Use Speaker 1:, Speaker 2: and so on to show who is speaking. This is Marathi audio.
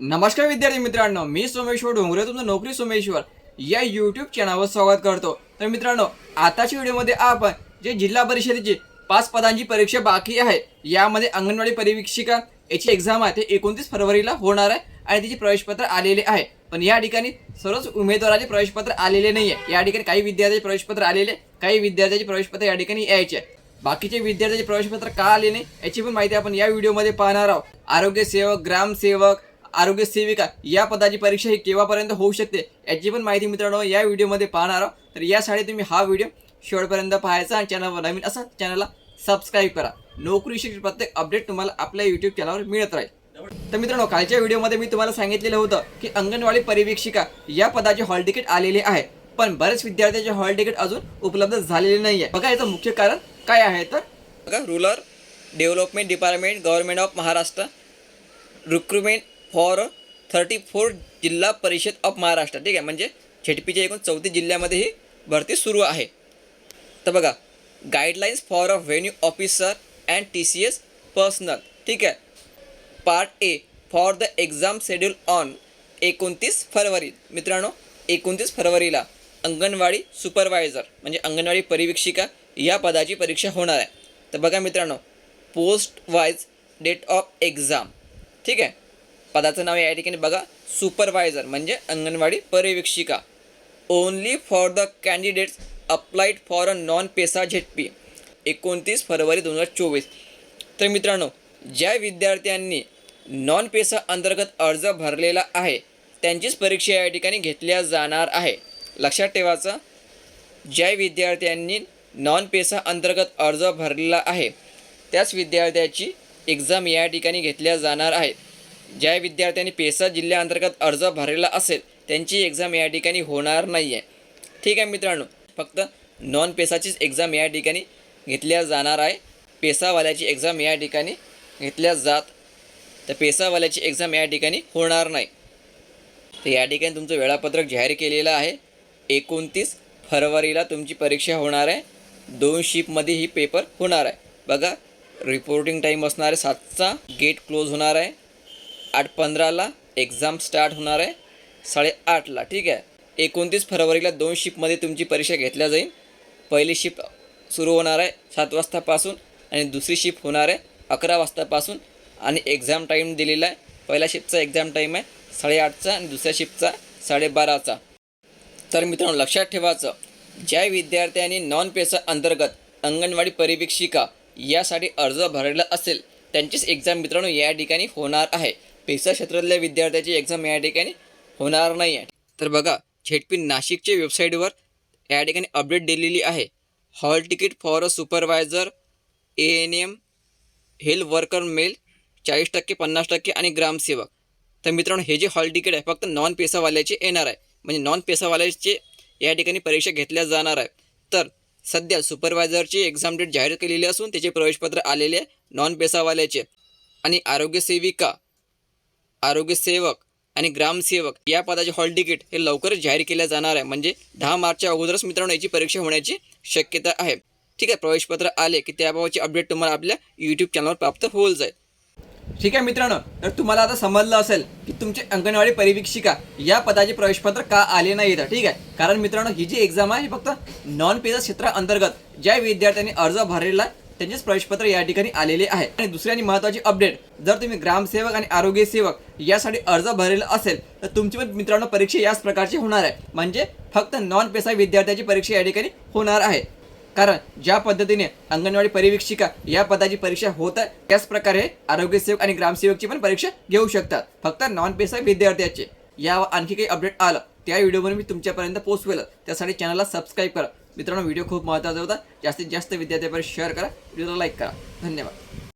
Speaker 1: नमस्कार विद्यार्थी मित्रांनो मी सोमेश्वर डोंगरे तुमचं नोकरी सोमेश्वर. या यूट्यूब चॅनलवर स्वागत करतो. तर मित्रांनो आताच्या व्हिडिओमध्ये आपण जे जिल्हा परिषदेची पाच पदांची परीक्षा बाकी आहे यामध्ये अंगणवाडी परिवीक्षिका याची एक्झाम आहे ते एकोणतीस फरवरीला होणार आहे आणि तिचे प्रवेशपत्र आलेले आहे. पण या ठिकाणी सर्वच उमेदवाराचे प्रवेशपत्र आलेले नाही आहे या ठिकाणी काही विद्यार्थ्याचे प्रवेशपत्र आलेले काही विद्यार्थ्याचे प्रवेशपत्र या ठिकाणी यायचे आहे. बाकीचे विद्यार्थ्याचे प्रवेशपत्र का आले नाही याची पण माहिती आपण या व्हिडिओमध्ये पाहणार आहोत. आरोग्य सेवक ग्रामसेवक आरोग्य सेविका या पदाची परीक्षा ही केव्हापर्यंत होऊ शकते याची पण माहिती मित्रांनो या व्हिडिओमध्ये पाहणार आहोत. तर यासाठी तुम्ही हा व्हिडिओ शेवटपर्यंत पाहायचा आणि चॅनलवर नवीन असा चॅनलला सबस्क्राईब करा. नोकरीशी प्रत्येक अपडेट तुम्हाला आपल्या यूट्यूब चॅनलवर मिळत राहील. तर मित्रांनो कालच्या व्हिडिओमध्ये मी तुम्हाला सांगितलेलं होतं की अंगणवाडी परिवीक्षिका या पदाचे हॉल तिकीट आलेले आहे. पण बरेच विद्यार्थ्यांचे हॉल तिकीट अजून उपलब्ध झालेले नाही आहे बघा याचं मुख्य कारण काय आहे तर? बघा rural development department government of Maharashtra recruitment for thirty four Zilla Parishad of Maharashtra. ठीक आहे? म्हणजे झेडपीच्या एकूण चौतीस जिल्ह्यामध्ये ही भरती सुरू आहे. तर बघा guidelines for a venue officer and T C S personal ठीक आहे? Part A for the exam schedule on एकोणतीस फरवरी. मित्रांनो एकोणतीस फरवरीला अंगणवाडी सुपरवायझर म्हणजे अंगणवाडी परिवीक्षिका या पदाची परीक्षा होणार आहे. तर बघा मित्रांनो post wise date of exam ठीक आहे? पदाचं नाव या ठिकाणी बघा. सुपरवायझर म्हणजे anganwadi पर्यवेक्षिका. Only for the candidates applied for a non PESA ZP एकोणतीस फरवरी दोन हजार चोवीस. तर मित्रांनो ज्या विद्यार्थ्यांनी नॉन पेसा अंतर्गत अर्ज भरलेला आहे त्यांचीच परीक्षा या ठिकाणी घेतल्या जाणार आहे. लक्षात ठेवायचं ज्या विद्यार्थ्यांनी नॉन पेसा अंतर्गत अर्ज भरलेला आहे त्याच विद्यार्थ्याची एक्झाम या ठिकाणी घेतल्या जाणार आहे. ज्या विद्यार्थ्यांनी पेसा जिल्ह्याअंतर्गत अर्ज भरलेला असेल त्यांची एक्झाम या ठिकाणी होणार नाही आहे ठीक आहे मित्रांनो फक्त नॉन पेसाचीच एक्झाम या ठिकाणी घेतल्या जाणार आहे. पेसावाल्याची एक्झाम या ठिकाणी घेतल्या जात तर पेसावाल्याची एक्झाम या ठिकाणी होणार नाही. तर या ठिकाणी तुमचं वेळापत्रक जाहीर केलेलं आहे. एकोणतीस फरवरीला तुमची परीक्षा होणार आहे. दोन शिपमध्ये ही पेपर होणार आहे. बघा रिपोर्टिंग टाईम असणार आहे सातचा गेट क्लोज होणार आहे. आठ पंधराला एक्झाम स्टार्ट होणार आहे. साडेआठला ठीक आहे. एकोणतीस फरवरीला दोन शिपमध्ये तुमची परीक्षा घेतल्या जाईल. पहिली शिप सुरू होणार आहे सात वाजतापासून आणि दुसरी शिफ्ट होणार आहे अकरा वाजतापासून. आणि एक्झाम टाईम दिलेला आहे. पहिल्या शिफ्टचा एक्झाम टाईम आहे साडेआठचा आणि दुसऱ्या शिपचा साडेबाराचा. तर मित्रांनो लक्षात ठेवायचं ज्या विद्यार्थ्यांनी नॉन पेसा अंतर्गत अंगणवाडी परिवीक्षिका यासाठी अर्ज भरलेला असेल त्यांचीच एक्झाम मित्रांनो या ठिकाणी होणार आहे. पेसा क्षेत्रातल्या विद्यार्थ्याची एक्झाम या ठिकाणी होणार नाही आहे. तर बघा झेडपी नाशिकच्या वेबसाईटवर या ठिकाणी अपडेट दिलेली आहे. Hall ticket for a supervisor A N M health worker male चाळीस टक्के पन्नास टक्के आणि ग्रामसेवक तर मित्रांनो हे जे हॉल तिकीट आहे फक्त नॉन पेसावाल्याचे येणार आहे. म्हणजे नॉन पेसावाल्याचे या ठिकाणी परीक्षा घेतल्या जाणार आहे. तर सध्या सुपरवायझरची एक्झाम डेट जाहीर केलेली असून त्याचे प्रवेशपत्र आलेले आहे नॉन पेसावाल्याचे आणि आरोग्य सेविका आरोग्यसेवक आणि ग्रामसेवक या पदाचे हॉल तिकीट हे लवकरच जाहीर केल्या जाणार आहे. म्हणजे दहा मार्चच्या अगोदरच मित्रांनो याची परीक्षा होण्याची शक्यता आहे. ठीक आहे प्रवेशपत्र आले की त्याबाबतचे अपडेट तुम्हाला आपल्या यूट्यूब चॅनलवर प्राप्त होईल जाईल. ठीक आहे मित्रांनो तर तुम्हाला आता समजलं असेल की तुमचे अंगणवाडी परिवीक्षिका या पदाचे प्रवेशपत्र का आले नाही तर ठीक आहे. कारण मित्रांनो ही जी एक्झाम आहे ही फक्त नॉन पेजा क्षेत्राअंतर्गत ज्या विद्यार्थ्यांनी अर्ज भरलेला आहे त्यांचेच प्रवेशपत्र या ठिकाणी आलेले आहे. आणि दुसरी आणि महत्त्वाची अपडेट जर तुम्ही ग्रामसेवक आणि आरोग्य सेवक यासाठी अर्ज भरलेला असेल तर तुमची पण मित्रांनो परीक्षा याच प्रकारची होणार आहे. म्हणजे फक्त नॉन पेसा विद्यार्थ्याची परीक्षा या ठिकाणी होणार आहे. कारण ज्या पद्धतीने अंगणवाडी परिवीक्षिका या पदाची परीक्षा होत आहे त्याच प्रकारे आरोग्य सेवक आणि ग्रामसेवकची पण परीक्षा घेऊ शकतात. फक्त नॉन पेसा विद्यार्थ्याचे. या आणखी काही अपडेट आलं त्या व्हिडिओवर मी तुमच्यापर्यंत पोहोचवेल. त्यासाठी चॅनलला सबस्क्राईब करा. मित्रांनो व्हिडिओ खूप महत्त्वाचा होता. जास्तीत जास्त विद्यार्थ्यापर्यंत शेअर करा. व्हिडिओला लाईक करा. धन्यवाद.